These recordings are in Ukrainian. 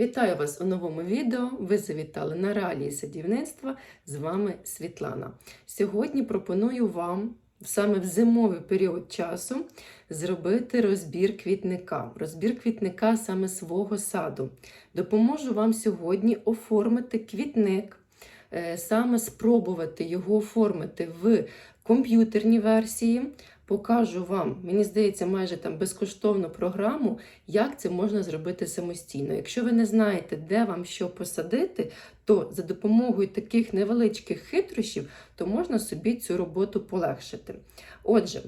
Вітаю вас у новому відео. Ви завітали на реалії садівництва. З вами Світлана. Сьогодні пропоную вам саме в зимовий період часу зробити розбір квітника. Розбір квітника саме свого саду. Допоможу вам сьогодні оформити квітник, е, саме спробувати його оформити в комп'ютерній версії. Покажу вам, мені здається, майже там безкоштовну програму, як це можна зробити самостійно. Якщо ви не знаєте, де вам що посадити, то за допомогою таких невеличких хитрощів, то можна собі цю роботу полегшити. Отже,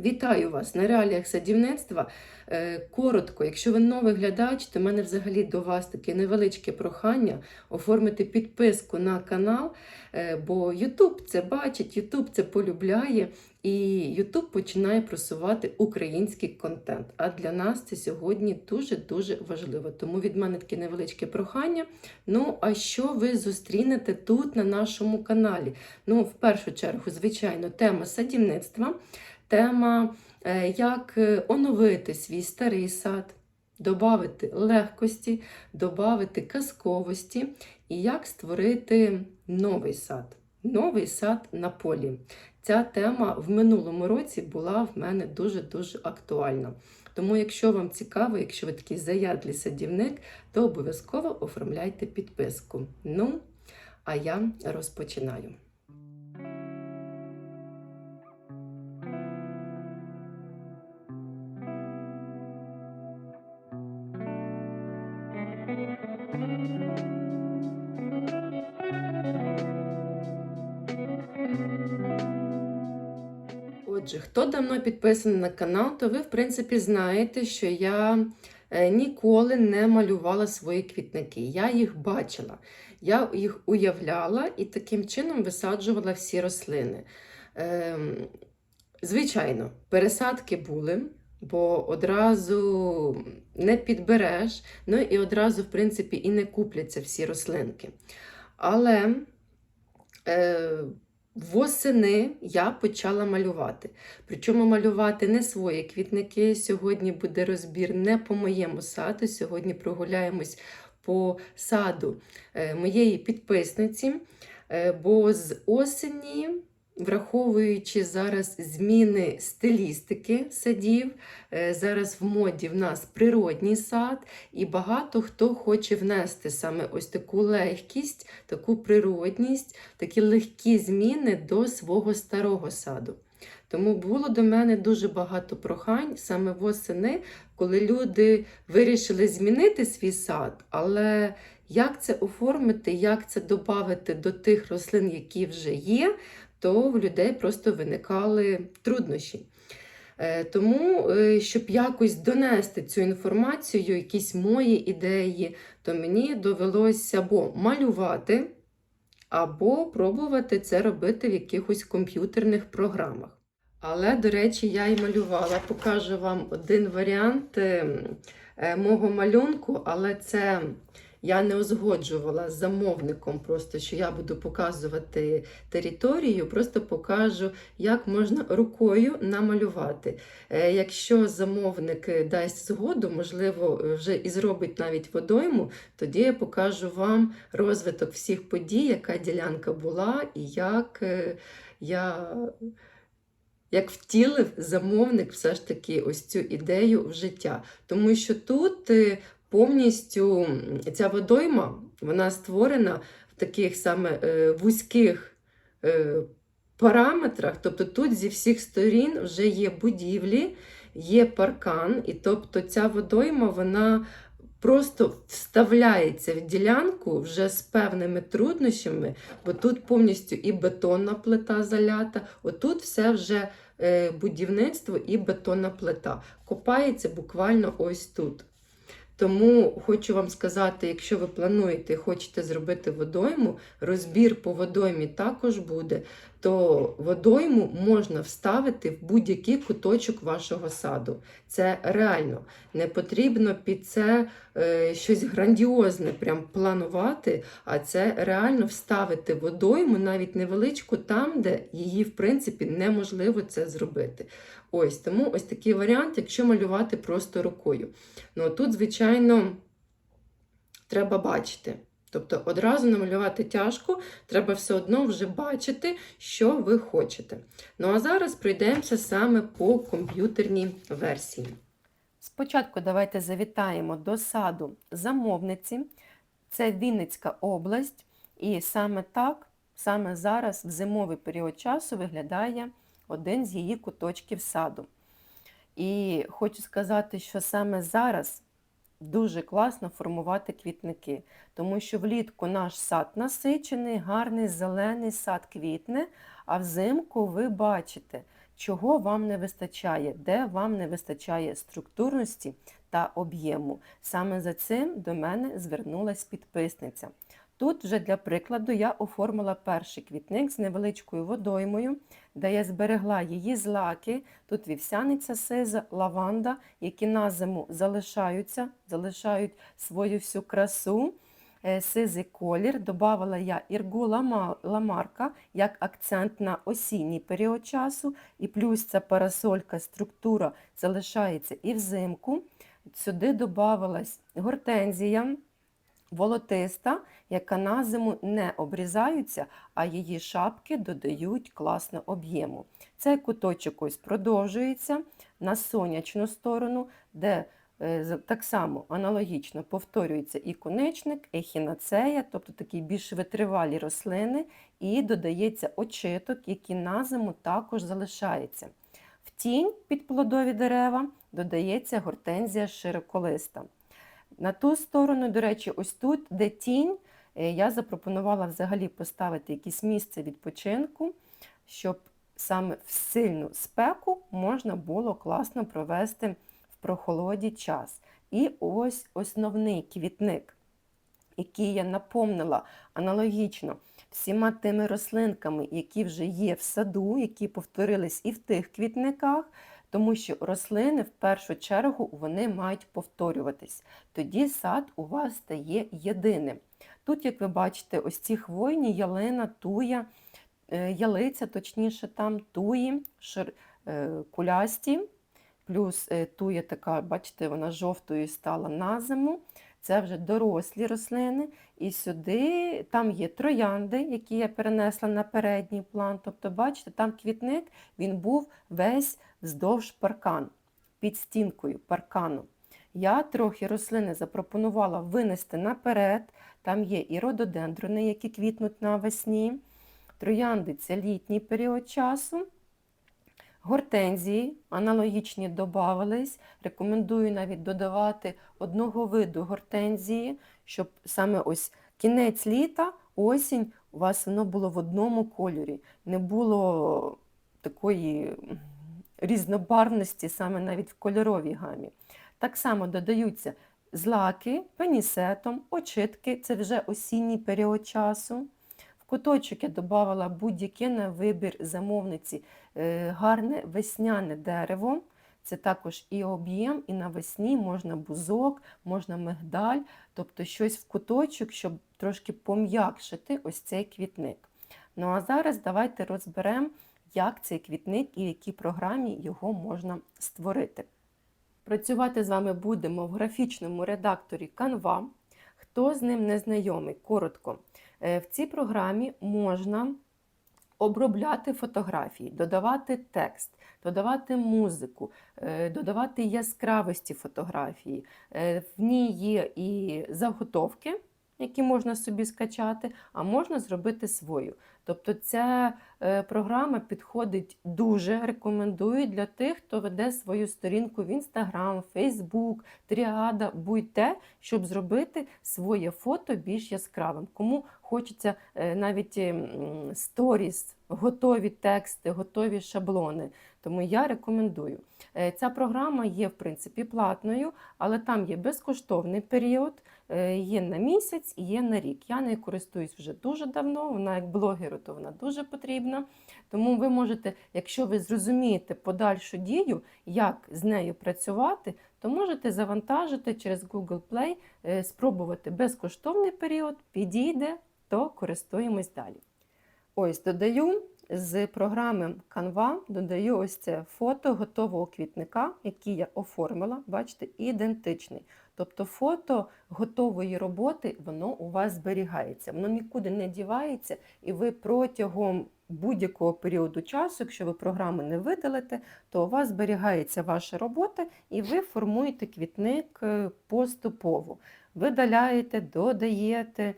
Вітаю вас на реаліях садівництва. Е, Коротко, якщо ви новий глядач, то в мене взагалі до вас таке невеличке прохання оформити підписку на канал, е, бо YouTube це бачить, YouTube це полюбляє, і YouTube починає просувати український контент. А для нас це сьогодні дуже-дуже важливо. Тому від мене таке невеличке прохання. Ну, а що ви зустрінете тут на нашому каналі? Ну, в першу чергу, звичайно, тема садівництва тема, е, як е, оновити свій старий сад, додати легкості, додати казковості і як створити новий сад. Новий сад на полі. Ця тема в минулому році була в мене дуже-дуже актуальна. Тому, якщо вам цікаво, якщо ви такий заядлий садівник, то обов'язково оформляйте підписку. Ну, а я розпочинаю. Отже, хто давно підписаний на канал, то ви, в принципі, знаєте, що я е, ніколи не малювала свої квітники. Я їх бачила, я їх уявляла і таким чином висаджувала всі рослини. Ем, Звичайно, пересадки були, бо одразу не підбереш, ну і одразу, в принципі, і не купляться всі рослинки. Але е, Восени я почала малювати. Причому малювати не свої квітники. Сьогодні буде розбір не по моєму саду. Сьогодні прогуляємось по саду е, моєї підписниці, е, бо з осені. Враховуючи зараз зміни стилістики садів, е, зараз в моді в нас природній сад, і багато хто хоче внести саме ось таку легкість, таку природність, такі легкі зміни до свого старого саду. Тому було до мене дуже багато прохань саме восени, коли люди вирішили змінити свій сад, але як це оформити, як це додати до тих рослин, які вже є то в людей просто виникали труднощі. Е, тому, е, щоб якось донести цю інформацію, якісь мої ідеї, то мені довелося або малювати, або пробувати це робити в якихось комп'ютерних програмах. Але, до речі, я і малювала. Покажу вам один варіант е, мого малюнку, але це я не узгоджувала з замовником, просто що я буду показувати територію, просто покажу, як можна рукою намалювати. Е, якщо замовник дасть згоду, можливо, вже і зробить навіть водойму, тоді я покажу вам розвиток всіх подій, яка ділянка була, і як е, я. Як втілив замовник все ж таки ось цю ідею в життя. Тому що тут е, повністю ця водойма вона створена в таких саме е, вузьких е, параметрах. Тобто тут зі всіх сторін вже є будівлі, є паркан, і тобто ця водойма вона просто вставляється в ділянку вже з певними труднощами, бо тут повністю і бетонна плита залята, отут все вже е, будівництво і бетонна плита. Копається буквально ось тут. Тому хочу вам сказати, якщо ви плануєте хочете зробити водойму, розбір по водоймі також буде, то водойму можна вставити в будь-який куточок вашого саду. Це реально. Не потрібно під це е, щось грандіозне прям планувати, а це реально вставити водойму, навіть невеличку, там, де її, в принципі, неможливо це зробити. Ось Тому ось такий варіант, якщо малювати просто рукою. Ну, Тут, звичайно, треба бачити. Тобто одразу намалювати тяжко, треба все одно вже бачити, що ви хочете. Ну а зараз пройдемося саме по комп'ютерній версії. Спочатку давайте завітаємо до саду замовниці. Це Вінницька область, і саме так, саме зараз, в зимовий період часу, виглядає один з її куточків саду. І хочу сказати, що саме зараз дуже класно формувати квітники, тому що влітку наш сад насичений, гарний, зелений сад квітне, а взимку ви бачите, чого вам не вистачає, де вам не вистачає структурності та об'єму. Саме за цим до мене звернулась підписниця. Тут вже для прикладу я оформила перший квітник з невеличкою водоймою, де я зберегла її злаки. Тут вівсяниця сиза, лаванда, які на зиму залишаються, залишають свою всю красу. Е, Сизий колір. Добавила я іргу ламарка як акцент на осінній період часу. І плюс ця парасолька, структура залишається і взимку. Сюди додавалась гортензія волотиста, яка на зиму не обрізаються, а її шапки додають класно об'єму. Цей куточок ось продовжується на сонячну сторону, де е, так само аналогічно повторюється і конечник, ехінацея, тобто такі більш витривалі рослини, і додається очиток, який на зиму також залишається. В тінь під плодові дерева додається гортензія широколиста. На ту сторону, до речі, ось тут, де тінь, е, я запропонувала взагалі поставити якесь місце відпочинку, щоб саме в сильну спеку можна було класно провести в прохолоді час. І ось основний квітник, який я наповнила аналогічно всіма тими рослинками, які вже є в саду, які повторились і в тих квітниках, тому що рослини в першу чергу вони мають повторюватись. Тоді сад у вас стає єдиним. Тут, як ви бачите, ось ці хвойні ялина, туя, е, ялиця, точніше, там туї, шир, е, кулясті, плюс е, туя така, бачите, вона жовтою стала на зиму. Це вже дорослі рослини. І сюди там є троянди, які я перенесла на передній план. Тобто, бачите, там квітник він був весь вздовж паркан, під стінкою паркану. Я трохи рослини запропонувала винести наперед. Там є і рододендрони, які квітнуть навесні. Троянди це літній період часу. Гортензії аналогічні додавались. Рекомендую навіть додавати одного виду гортензії, щоб саме ось кінець літа, осінь, у вас воно було в одному кольорі. Не було такої різнобарвності саме навіть в кольоровій гамі. Так само додаються злаки, пенісетом, очитки це вже осінній період часу. В куточок я додавала будь-яке на вибір замовниці е, гарне весняне дерево. Це також і об'єм, і навесні можна бузок, можна мигдаль, тобто щось в куточок, щоб трошки пом'якшити ось цей квітник. Ну а зараз давайте розберемо, як цей квітник і в якій програмі його можна створити. Працювати з вами будемо в графічному редакторі Canva. Хто з ним не знайомий, коротко. Е, В цій програмі можна обробляти фотографії, додавати текст, додавати музику, е, додавати яскравості фотографії. Е, В ній є і заготовки, які можна собі скачати, а можна зробити свою. Тобто ця е, програма підходить дуже, рекомендую для тих, хто веде свою сторінку в Інстаграм, Фейсбук, Тріада, будь-те, щоб зробити своє фото більш яскравим. Кому хочеться е, навіть сторіс, готові тексти, готові шаблони. Тому я рекомендую. Е, Ця програма є, в принципі, платною, але там є безкоштовний період, е, є на місяць і є на рік. Я нею користуюсь вже дуже давно, вона як блогеру, то вона дуже потрібна. Тому ви можете, якщо ви зрозумієте подальшу дію, як з нею працювати, то можете завантажити через Google Play, е, спробувати безкоштовний період, підійде, то користуємось далі. Ось додаю з програми Canva додаю ось це фото готового квітника, який я оформила, бачите, ідентичний. Тобто фото готової роботи, воно у вас зберігається, воно нікуди не дівається, і ви протягом будь-якого періоду часу, якщо ви програми не видалите, то у вас зберігається ваша робота, і ви формуєте квітник е, поступово. Видаляєте, додаєте,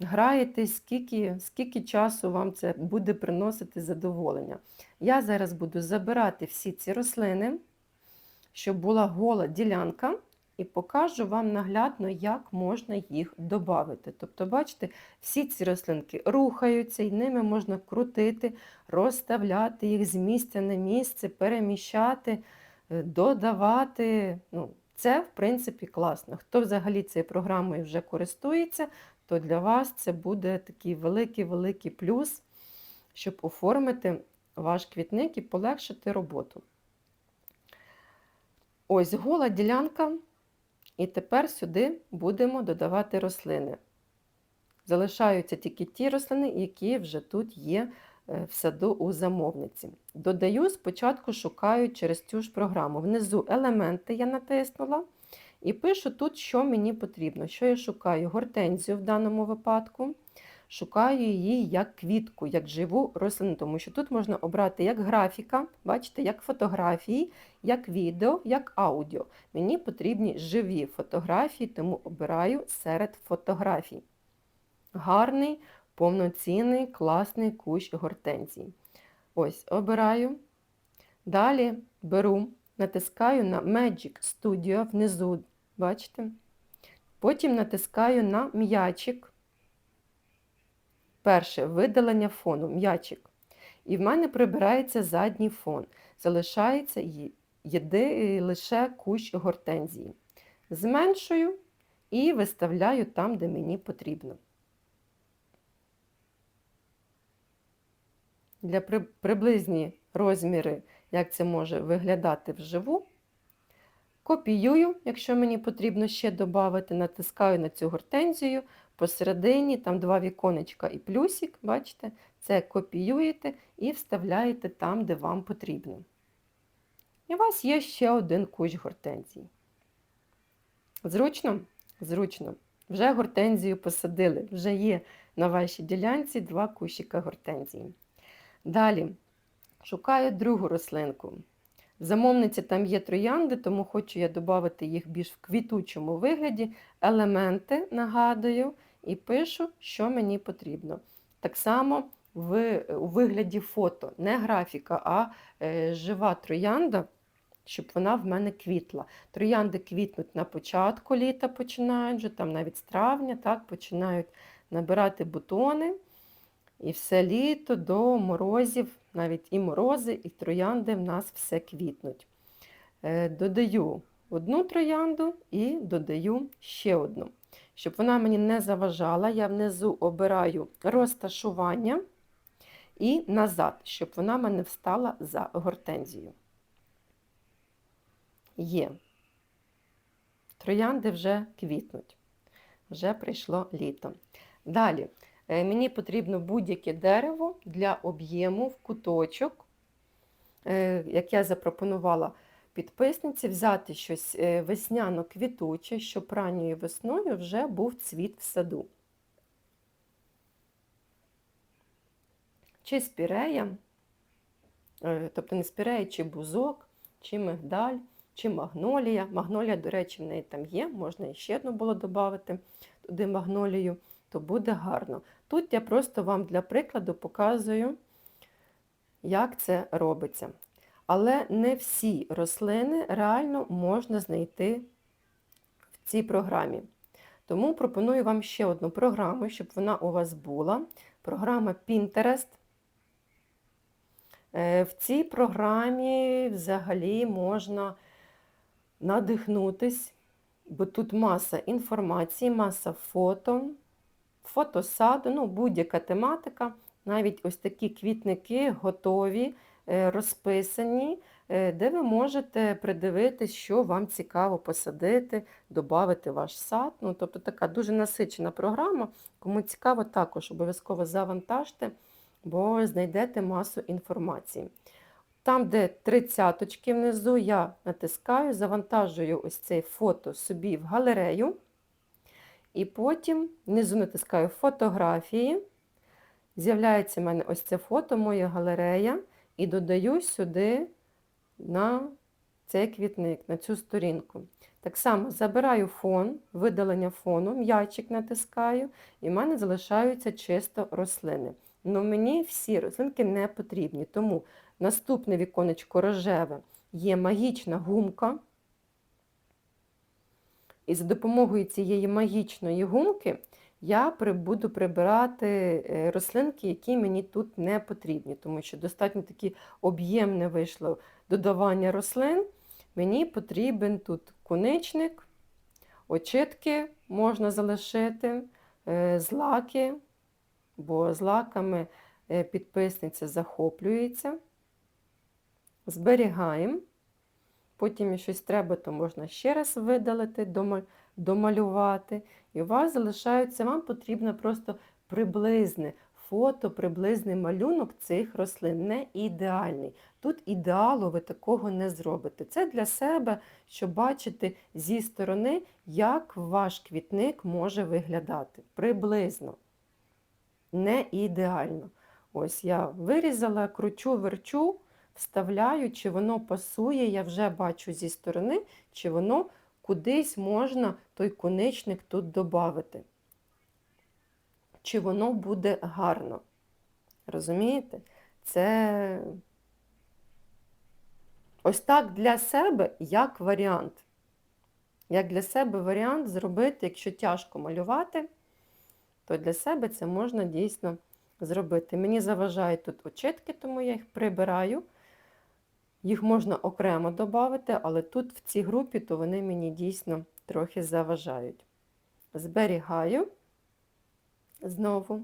граєте, скільки, скільки часу вам це буде приносити задоволення. Я зараз буду забирати всі ці рослини, щоб була гола ділянка, і покажу вам наглядно, як можна їх додати. Тобто, бачите, всі ці рослинки рухаються, і ними можна крутити, розставляти їх з місця на місце, переміщати, е, додавати. Ну, Це, в принципі, класно. Хто взагалі цією програмою вже користується, то для вас це буде такий великий-великий плюс, щоб оформити ваш квітник і полегшити роботу. Ось гола ділянка. І тепер сюди будемо додавати рослини. Залишаються тільки ті рослини, які вже тут є е, в саду у замовниці. Додаю, спочатку шукаю через цю ж програму. Внизу елементи я натиснула і пишу тут, що мені потрібно. Що я шукаю? Гортензію в даному випадку. Шукаю її як квітку, як живу рослину, тому що тут можна обрати як графіка, бачите, як фотографії, як відео, як аудіо. Мені потрібні живі фотографії, тому обираю серед фотографій. Гарний, повноцінний, класний кущ гортензії. Ось, обираю. Далі беру, натискаю на Magic Studio внизу, бачите? Потім натискаю на м'ячик. Перше видалення фону, м'ячик. І в мене прибирається задній фон. Залишається єди, лише кущ гортензії. Зменшую і виставляю там, де мені потрібно. Для приблизні розміри, як це може виглядати вживу, копіюю, якщо мені потрібно ще додати, натискаю на цю гортензію, посередині, там два віконечка і плюсик, бачите, це копіюєте і вставляєте там, де вам потрібно. І у вас є ще один кущ гортензії. Зручно? Зручно. Вже гортензію посадили, вже є на вашій ділянці два кущика гортензії. Далі шукаю другу рослинку. Замовниці там є троянди, тому хочу я додати їх більш в квітучому вигляді. Елементи нагадую, і пишу, що мені потрібно. Так само в, у вигляді фото, не графіка, а е, жива троянда, щоб вона в мене квітла. Троянди квітнуть на початку літа, починають, вже там навіть з травня, так, починають набирати бутони. І все літо до морозів, навіть і морози, і троянди в нас все квітнуть. Е, додаю одну троянду і додаю ще одну. Щоб вона мені не заважала, я внизу обираю розташування і назад, щоб вона мене встала за гортензію. Є. Троянди вже квітнуть, вже прийшло літо. Далі, мені потрібно будь-яке дерево для об'єму в куточок, е, як я запропонувала підписниці взяти щось е, весняно-квітуче, щоб ранньою весною вже був цвіт в саду. Чи спірея, е, тобто не спірея, чи бузок, чи мигдаль, чи магнолія. Магнолія, до речі, в неї там є, можна ще одну було додати туди магнолію, то буде гарно. Тут я просто вам для прикладу показую, як це робиться. Але не всі рослини реально можна знайти в цій програмі. Тому пропоную вам ще одну програму, щоб вона у вас була. Програма Pinterest. Е, в цій програмі взагалі можна надихнутись, бо тут маса інформації, маса фото, фотосаду, ну, будь-яка тематика. Навіть ось такі квітники готові. Е, розписані, е, де ви можете придивитись, що вам цікаво посадити, додати ваш сад. Ну, Тобто така дуже насичена програма. Кому цікаво, також обов'язково завантажте. бо знайдете масу інформації. Там, де тридцяточки внизу, я натискаю, завантажую ось це фото собі в галерею. І потім внизу натискаю фотографії. З'являється в мене ось це фото, моя галерея, і додаю сюди на цей квітник, на цю сторінку. Так само забираю фон, видалення фону, м'ячик натискаю, і в мене залишаються чисто рослини. Ну мені всі рослинки не потрібні, тому наступне віконечко рожеве є магічна гумка. І за допомогою цієї магічної гумки я буду прибирати е, рослинки, які мені тут не потрібні, тому що достатньо такі об'ємне вийшло додавання рослин. Мені потрібен тут куничник, очитки можна залишити, е, злаки, бо злаками е, підписниця захоплюється. Зберігаємо. Потім, щось треба, то можна ще раз видалити, домалювати. І у вас залишається, вам потрібно просто приблизне фото, приблизний малюнок цих рослин, не ідеальний. Тут ідеалу ви такого не зробите. Це для себе, щоб бачити зі сторони, як ваш квітник може виглядати. Приблизно. Не ідеально. Ось я вирізала, кручу, верчу, вставляю, чи воно пасує, я вже бачу зі сторони, чи воно кудись можна той конечник тут додати. Чи воно буде гарно. Розумієте? Це ось так для себе як варіант. Як для себе варіант зробити, якщо тяжко малювати, то для себе це можна дійсно зробити. Мені заважають тут очитки, тому я їх прибираю. Їх можна окремо додати, але тут в цій групі то вони мені дійсно трохи заважають. Зберігаю знову.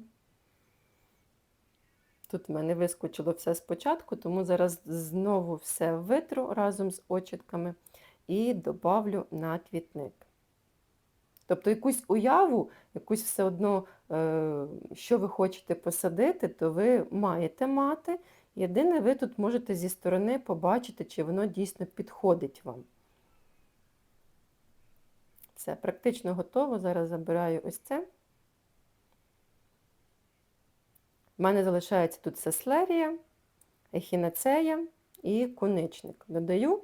Тут в мене вискочило все спочатку, тому зараз знову все витру разом з очітками і добавлю на квітник. Тобто якусь уяву, якусь все одно, е, що ви хочете посадити, то ви маєте мати. Єдине, ви тут можете зі сторони побачити, чи воно дійсно підходить вам. Все, практично готово. Зараз забираю ось це. У мене залишається тут сеслерія, ехінацея і коничник. Додаю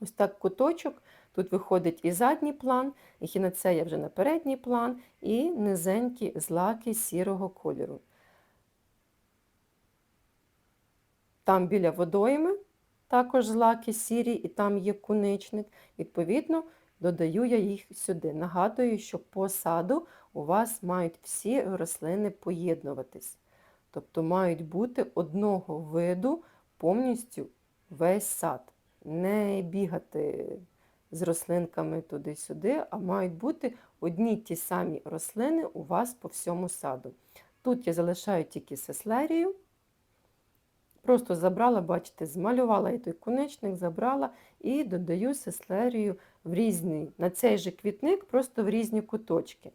ось так куточок. Тут виходить і задній план, ехінацея вже на передній план, і низенькі злаки сірого кольору. Там біля водойми також злаки сірі, і там є куничник. Відповідно, додаю я їх сюди. Нагадую, що по саду у вас мають всі рослини поєднуватись. Тобто мають бути одного виду повністю весь сад. Не бігати з рослинками туди-сюди, а мають бути одні ті самі рослини у вас по всьому саду. Тут я залишаю тільки сеслерію. Просто забрала, бачите, змалювала і той конечник, забрала і додаю сеслерію в різний, на цей же квітник, просто в різні куточки.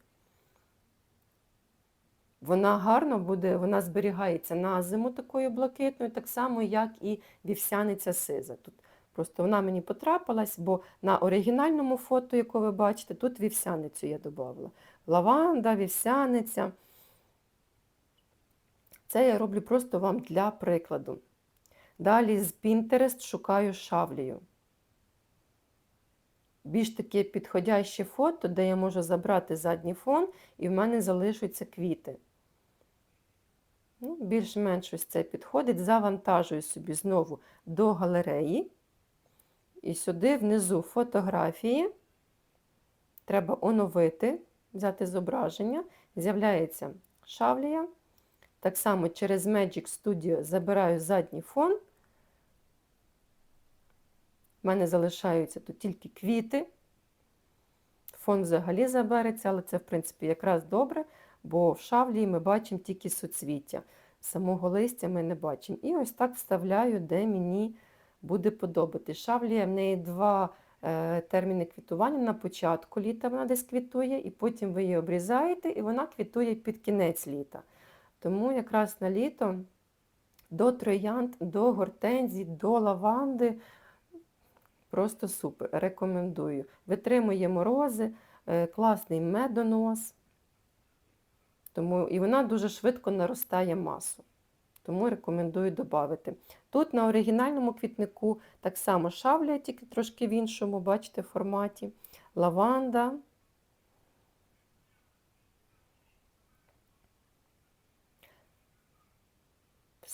Вона гарно буде, вона зберігається на зиму такою блакитною, так само, як і вівсяниця сиза. Тут Просто вона мені потрапилась, бо на оригінальному фото, яке ви бачите, тут вівсяницю я додавала. Лаванда, вівсяниця. Це я роблю просто вам для прикладу. Далі з Pinterest шукаю шавлію. Більш таке підходяще фото, де я можу забрати задній фон, і в мене залишаться квіти. Ну, Більш-менш ось це підходить. Завантажую собі знову до галереї. І сюди внизу фотографії. Треба оновити, взяти зображення. З'являється шавлія. Так само через Magic Studio забираю задній фон. У мене залишаються тут тільки квіти. Фон взагалі забереться, але це, в принципі, якраз добре, бо в шавлії ми бачимо тільки суцвіття. Самого листя ми не бачимо. І ось так вставляю, де мені буде подобати. Шавлія в неї два е, терміни квітування на початку літа вона десь квітує, і потім ви її обрізаєте, і вона квітує під кінець літа. Тому якраз на літо до троянд, до гортензій, до лаванди просто супер. Рекомендую. Витримує морози, е, класний медонос. Тому, і вона дуже швидко наростає масу. Тому рекомендую додати. Тут на оригінальному квітнику так само шавля, тільки трошки в іншому, бачите, форматі. Лаванда.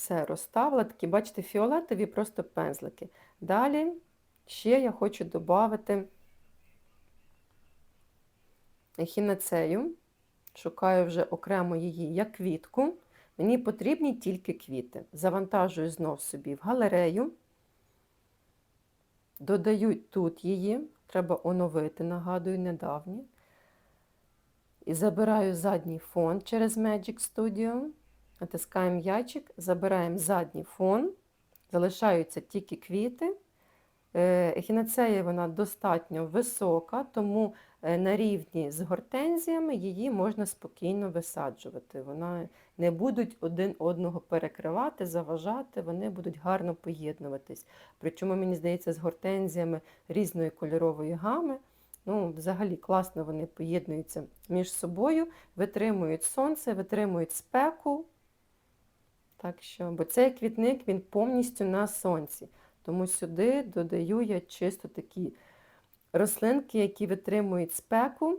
Все розставила, такі, бачите, фіолетові просто пензлики. Далі ще я хочу додати ехінацею. Шукаю вже окремо її як квітку. Мені потрібні тільки квіти. Завантажую знов собі в галерею. Додаю тут її, треба оновити, нагадую, недавні. І забираю задній фон через Magic Studio. Натискаємо ячик, забираємо задній фон, залишаються тільки квіти. Е, ехінацея вона достатньо висока, тому е, на рівні з гортензіями її можна спокійно висаджувати. Вона не будуть один одного перекривати, заважати, вони будуть гарно поєднуватись. Причому, мені здається, з гортензіями різної кольорової гами. Ну, Взагалі класно вони поєднуються між собою, витримують сонце, витримують спеку. Так що, Бо цей квітник він повністю на сонці. Тому сюди додаю я чисто такі рослинки, які витримують спеку.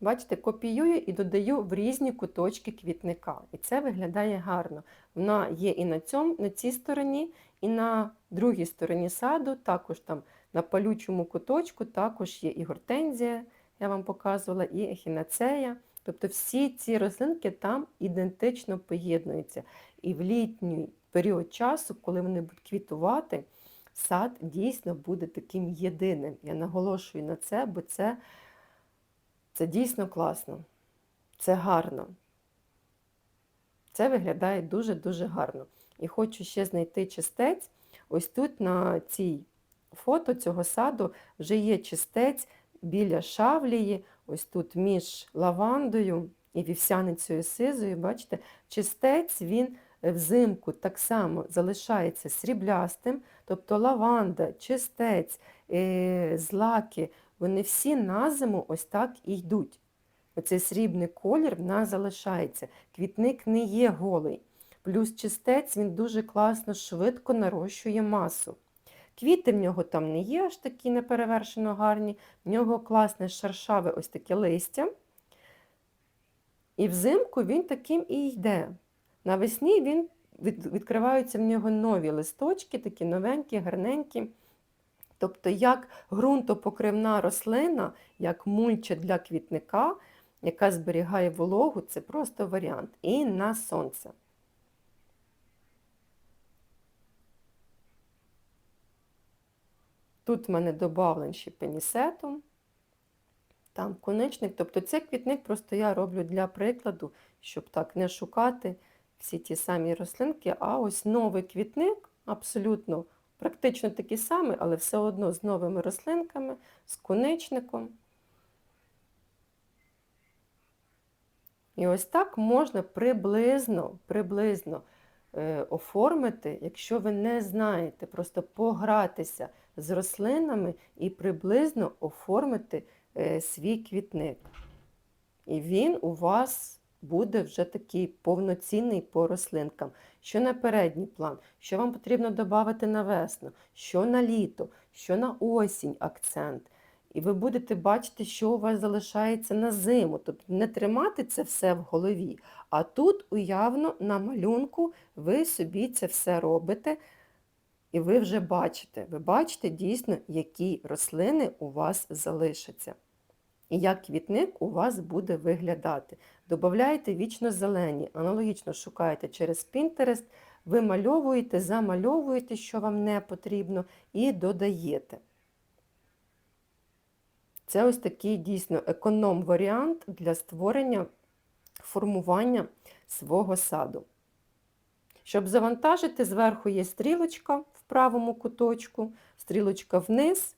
Бачите, копіюю і додаю в різні куточки квітника. І це виглядає гарно. Вона є і на цьому, на цій стороні, і на другій стороні саду, також там на палючому куточку, також є і гортензія, я вам показувала, і ехінацея. Тобто всі ці рослинки там ідентично поєднуються. І в літній період часу, коли вони будуть квітувати, сад дійсно буде таким єдиним. Я наголошую на це, бо це, це дійсно класно, це гарно. Це виглядає дуже-дуже гарно. І хочу ще знайти чистець. Ось тут на цій фото цього саду вже є чистець біля шавлії, ось тут між лавандою і вівсяницею сизою, бачите, чистець він взимку так само залишається сріблястим, тобто лаванда, чистець, е, злаки, вони всі на зиму ось так і йдуть. Оцей срібний колір в нас залишається. Квітник не є голий. Плюс чистець він дуже класно, швидко нарощує масу. Квіти в нього там не є аж такі неперевершено гарні, в нього класне шаршаве ось таке листя. І взимку він таким і йде. Навесні він відкриваються в нього нові листочки, такі новенькі, гарненькі. Тобто, як ґрунтопокривна рослина, як мульча для квітника, яка зберігає вологу, це просто варіант. І на сонце. Тут в мене додавлен ще пенісетум, там конечник. Тобто цей квітник просто я роблю для прикладу, щоб так не шукати всі ті самі рослинки, а ось новий квітник, абсолютно практично такий самий, але все одно з новими рослинками, з конечником. І ось так можна приблизно, приблизно е, оформити, якщо ви не знаєте, просто погратися з рослинами і приблизно оформити е, свій квітник. І він у вас буде вже такий повноцінний по рослинкам. Що на передній план, що вам потрібно додати на весну, що на літо, що на осінь акцент. І ви будете бачити, що у вас залишається на зиму. Тобто не тримати це все в голові. А тут уявно на малюнку ви собі це все робите. І ви вже бачите, ви бачите дійсно, які рослини у вас залишаться. І як квітник у вас буде виглядати. Добавляєте вічно зелені, аналогічно шукаєте через Pinterest, вимальовуєте, замальовуєте, що вам не потрібно, і додаєте. Це ось такий дійсно економ-варіант для створення формування свого саду. Щоб завантажити, зверху є стрілочка правому куточку, стрілочка вниз.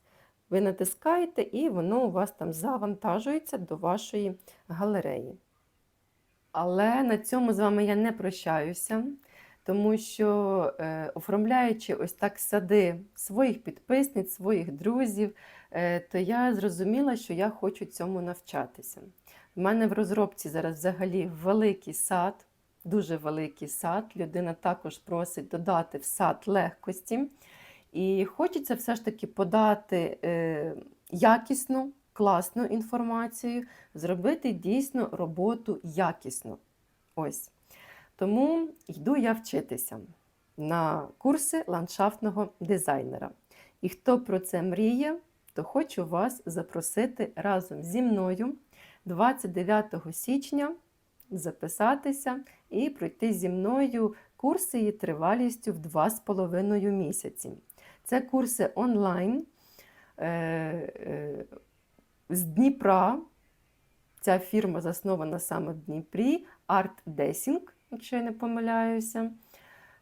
Ви натискаєте, і воно у вас там завантажується до вашої галереї. Але на цьому з вами я не прощаюся, тому що е, оформляючи ось так сади своїх підписниць, своїх друзів, е, то я зрозуміла, що я хочу цьому навчатися. У мене в розробці зараз взагалі великий сад, дуже великий сад. Людина також просить додати в сад легкості. І хочеться все ж таки подати е, якісну, класну інформацію, зробити дійсно роботу якісно. Ось. Тому йду я вчитися на курси ландшафтного дизайнера. І хто про це мріє, то хочу вас запросити разом зі мною 29 січня записатися і пройти зі мною курси її тривалістю в 2,5 місяці. Це курси онлайн е, е, з Дніпра. Ця фірма заснована саме в Дніпрі, Art Dessing, якщо я не помиляюся.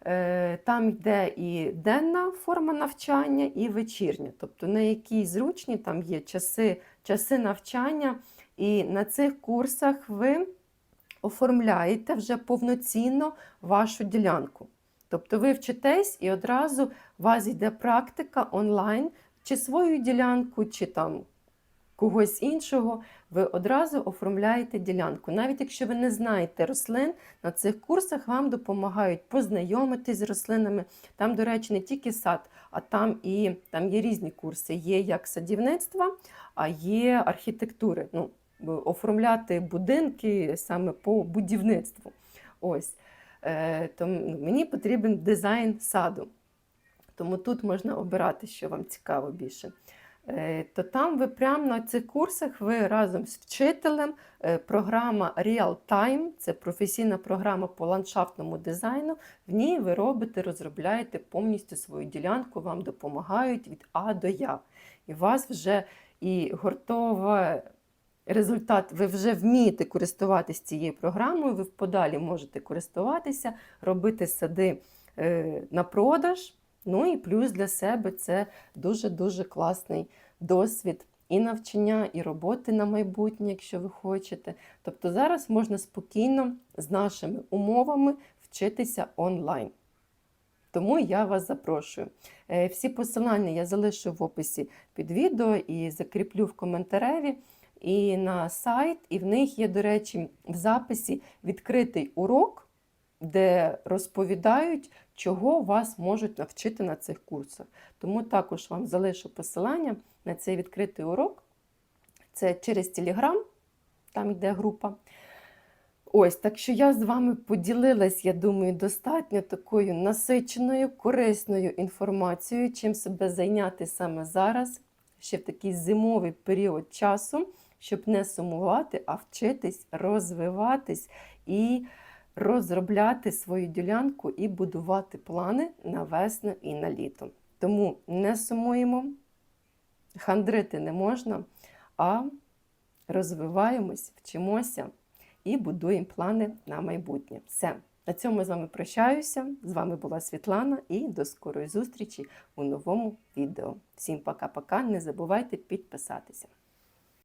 Е, Там йде і денна форма навчання, і вечірня. Тобто на якій зручні там є часи, часи навчання, і на цих курсах ви оформляєте вже повноцінно вашу ділянку. Тобто ви вчитесь і одразу у вас йде практика онлайн, чи свою ділянку, чи там когось іншого, ви одразу оформляєте ділянку. Навіть якщо ви не знаєте рослин, на цих курсах вам допомагають познайомитись з рослинами. Там, до речі, не тільки сад, а там і там є різні курси. Є як садівництва, а є архітектури. Ну, оформляти будинки саме по будівництву. Ось. Е, то мені потрібен дизайн саду. Тому тут можна обирати, що вам цікаво більше. Е, То там ви прямо на цих курсах ви разом з вчителем, е, програма Real Time, це професійна програма по ландшафтному дизайну. В ній ви робите, розробляєте повністю свою ділянку, вам допомагають від А до Я. І у вас вже і гуртова результат, ви вже вмієте користуватися цією програмою, ви в подалі можете користуватися, робити сади е, на продаж. Ну і плюс для себе це дуже-дуже класний досвід і навчання, і роботи на майбутнє, якщо ви хочете. Тобто зараз можна спокійно з нашими умовами вчитися онлайн. Тому я вас запрошую. Е, Всі посилання я залишу в описі під відео і закріплю в коментареві і на сайт, і в них є, до речі, в записі відкритий урок, де розповідають, чого вас можуть навчити на цих курсах. Тому також вам залишу посилання на цей відкритий урок. Це через Телеграм, там йде група. Ось, так що я з вами поділилась, я думаю, достатньо такою насиченою, корисною інформацією, чим себе зайняти саме зараз, ще в такий зимовий період часу, щоб не сумувати, а вчитись, розвиватись і розробляти свою ділянку і будувати плани на весну і на літо. Тому не сумуємо, хандрити не можна, а розвиваємось, вчимося і будуємо плани на майбутнє. Все. На цьому я з вами прощаюся. З вами була Світлана і до скорої зустрічі у новому відео. Всім пока-пока. Не забувайте підписатися.